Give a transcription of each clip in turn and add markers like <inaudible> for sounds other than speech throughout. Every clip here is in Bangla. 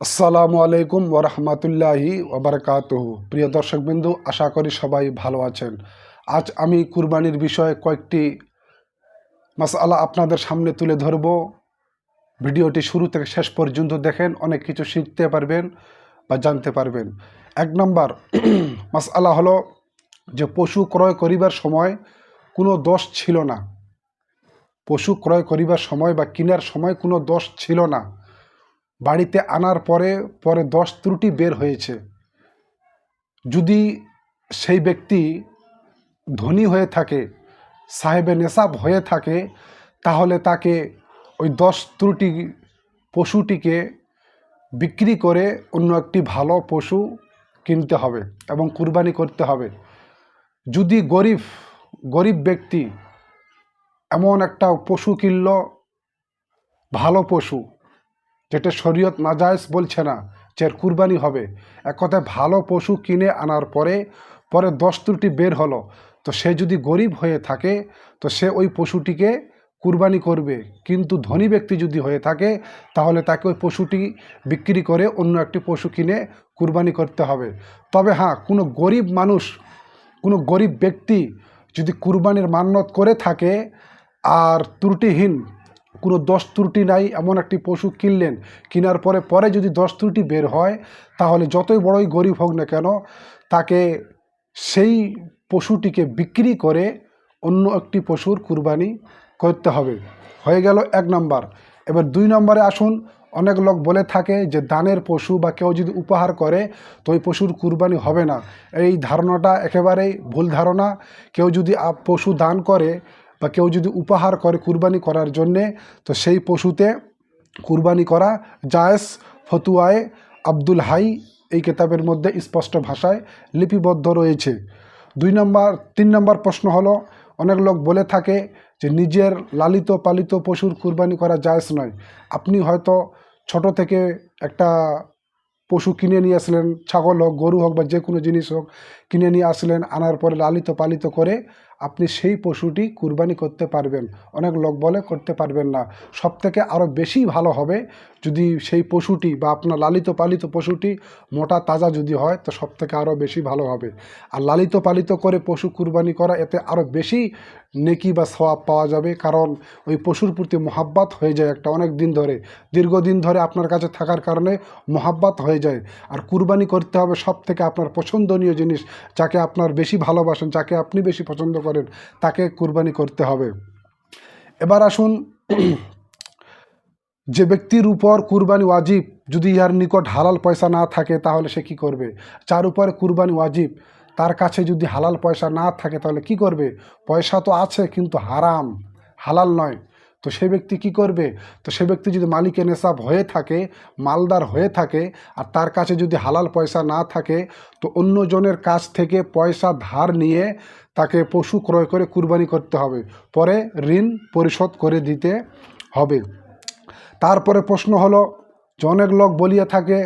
আসসালামু আলাইকুম ওরহমতুল্লাহি ওবরকাতহ প্রিয় দর্শকবিন্দু, আশা করি সবাই ভালো আছেন। আজ আমি কুরবানির বিষয়ে কয়েকটি মাসালা আপনাদের সামনে তুলে ধরব। ভিডিওটি শুরু থেকে শেষ পর্যন্ত দেখেন, অনেক কিছু শিখতে পারবেন বা জানতে পারবেন। এক নম্বর <clears throat> মাসালা হলো যে পশু ক্রয় করিবার সময় কোনো দোষ ছিল না। পশু ক্রয় করিবার সময় বা কেনার সময় কোনো দোষ ছিল না। বাড়িতে আনার পরে পরে দশ ত্রুটি বের হয়েছে। যদি সেই ব্যক্তি ধনী হয়ে থাকে, সাহেবে নেশাব হয়ে থাকে, তাহলে তাকে ওই দশ ত্রুটি পশুটিকে বিক্রি করে অন্য একটি ভালো পশু কিনতে হবে এবং কুরবানি করতে হবে। যদি গরিব গরিব ব্যক্তি এমন একটা পশু কিনল, ভালো পশু যেটা শরীয়ত নাজায়জ বলছে না যে কুরবানি হবে। এক কথায় ভালো পশু কিনে আনার পরে পরে দশ ত্রুটি বের হলো। তো সে যদি গরিব হয়ে থাকে, তো সে ওই পশুটিকে কুরবানি করবে। কিন্তু ধনী ব্যক্তি যদি হয়ে থাকে, তাহলে তাকে ওই পশুটি বিক্রি করে অন্য একটি পশু কিনে কুরবানি করতে হবে। তবে হ্যাঁ কোনো গরিব মানুষ, কোনো গরিব ব্যক্তি যদি কুরবানির মান্যত করে থাকে, আর ত্রুটিহীন কোনো দশ ত্রুটি নাই, এমন একটি পশু কিনলেন, কেনার পরে পরে যদি দশ ত্রুটি বের হয়, তাহলে যতই বড়ই গরিব হোক না কেন, তাকে সেই পশুটিকে বিক্রি করে অন্য একটি পশুর কুরবানি করতে হবে। হয়ে গেল এক নম্বর। এবার দুই নম্বরে আসুন, অনেক লোক বলে থাকে যে দানের পশু বা কেউ যদি উপহার করে, তো ওই পশুর কুরবানি হবে না। এই ধারণাটা একেবারেই ভুল ধারণা। কেউ যদি পশু দান করে বা কেউ যদি উপহার করে কুরবানি করার জন্যে, তো সেই পশুতে কুরবানি করা জায়েজ ফতুয়ায়ে আব্দুল হাই এই কেতাবের মধ্যে স্পষ্ট ভাষায় লিপিবদ্ধ রয়েছে। দুই নম্বর, তিন নম্বর প্রশ্ন হলো, অনেক লোক বলে থাকে যে নিজের লালিত পালিত পশুর কুরবানি করা জায়েজ নয়। আপনি হয়তো ছোট থেকে একটা পশু কিনে নিয়ে আসলেন, ছাগল হোক, গরু হোক বা যে কোনো জিনিস হোক কিনে নিয়ে আসলেন, আনার পরে লালিত পালিত করে আপনি সেই পশুটি কুরবানি করতে পারবেন। অনেক লোক বলে করতে পারবেন না। সব থেকে আরও বেশি ভালো হবে যদি সেই পশুটি বা আপনার লালিত পালিত পশুটি মোটা তাজা যদি হয়, তো সব থেকে আরও বেশি ভালো হবে। আর লালিত পালিত করে পশু কুরবানি করা, এতে আরও বেশি নেকি বা সওয়াব পাওয়া যাবে। কারণ ওই পশুর প্রতি মহাব্বাত হয়ে যায় একটা অনেক দিন ধরে। দীর্ঘদিন ধরে আপনার কাছে থাকার কারণে মহাব্বাত হয়ে যায়। আর কুরবানি করতে হবে সব থেকে আপনার পছন্দনীয় জিনিস যাকে আপনার বেশি ভালোবাসেন, যাকে আপনি বেশি পছন্দ করেন, তাকে কুরবানি করতে হবে। এবার আসুন, <clears throat> যে ব্যক্তির উপর কুরবানি ওয়াজিব, যদি ইহার নিকট হালাল পয়সা না থাকে, তাহলে সে কি করবে? যার উপরে কুরবানি ওয়াজিব, তার কাছে যদি হালাল পয়সা না থাকে, তাহলে কি করবে? পয়সা তো আছে, কিন্তু হারাম, হালাল নয়। তো সে ব্যক্তি কি করবে? তো সে ব্যক্তি যদি মালিকে নেশাব হয়ে থাকে, মালদার হয়ে থাকে, আর তার কাছে যদি হালাল পয়সা না থাকে, তো অন্যজনের কাছ থেকে পয়সা ধার নিয়ে তাকে পশু ক্রয় করে কুরবানি করতে হবে। পরে ঋণ পরিশোধ করে দিতে হবে। তারপরে প্রশ্ন হলো যে অনেক লোক বলিয়া থাকে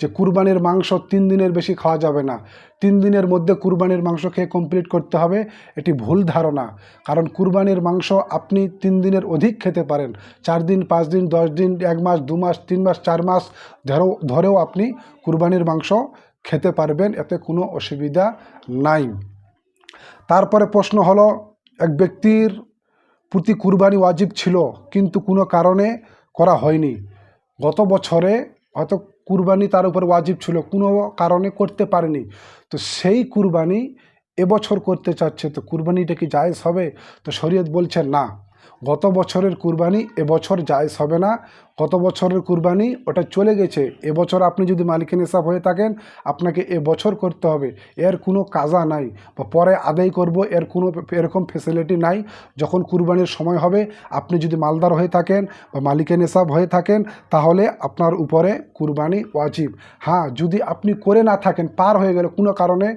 যে কুরবানির মাংস তিন দিনের বেশি খাওয়া যাবে না। তিন দিনের মধ্যে কুরবানির মাংস খেয়ে কমপ্লিট করতে হবে, এটি ভুল ধারণা। কারণ কুরবানির মাংস আপনি তিন দিনের অধিক খেতে পারেন। চার দিন, পাঁচ দিন, দশ দিন, এক মাস, দু মাস, তিন মাস, চার মাস ধরেও ধরেও আপনি কুরবানির মাংস খেতে পারবেন, এতে কোনো অসুবিধা নাই। তারপরে প্রশ্ন হলো, এক ব্যক্তির প্রতি কুরবানি ওয়াজিব ছিল, কিন্তু কোনো কারণে করা হয়নি। গত বছরে হয়তো কুরবানি তার উপর ওয়াজিব ছিল, কোনো কারণে করতে পারেনি। তো সেই কুরবানি এবছর করতে চাচ্ছে, তো কুরবানিটা কি জায়েজ হবে? তো শরীয়ত বলছে না। গত বছরের কুরবানি এবছর জায়েজ হবে না। গত বছরের কুরবানি, ওটা চলে গেছে। এবছর আপনি যদি মালিকের হিসাব হয়ে থাকেন, আপনাকে এবছর করতে হবে। এর কোনো কাজা নাই বা পরে আদায় করব, এর কোনো এরকম ফেসিলিটি নাই। যখন কুরবানির সময় হবে, আপনি যদি মালদার হয়ে থাকেন বা মালিকের হিসাব হয়ে থাকেন, তাহলে আপনার উপরে কুরবানি ওয়াজিব। হ্যাঁ যদি আপনি করে না থাকেন, পার হয়ে গেলে কোনো কারণে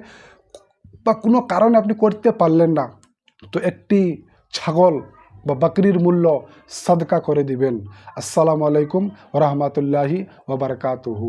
বা কোনো কারণে আপনি করতে পারলেন না, তো একটি ছাগল বা বাকরির মূল্য সাদকা করে দিবেন। আসসালামু আলাইকুম রহমতুল্লাহি ওবরকাতুহু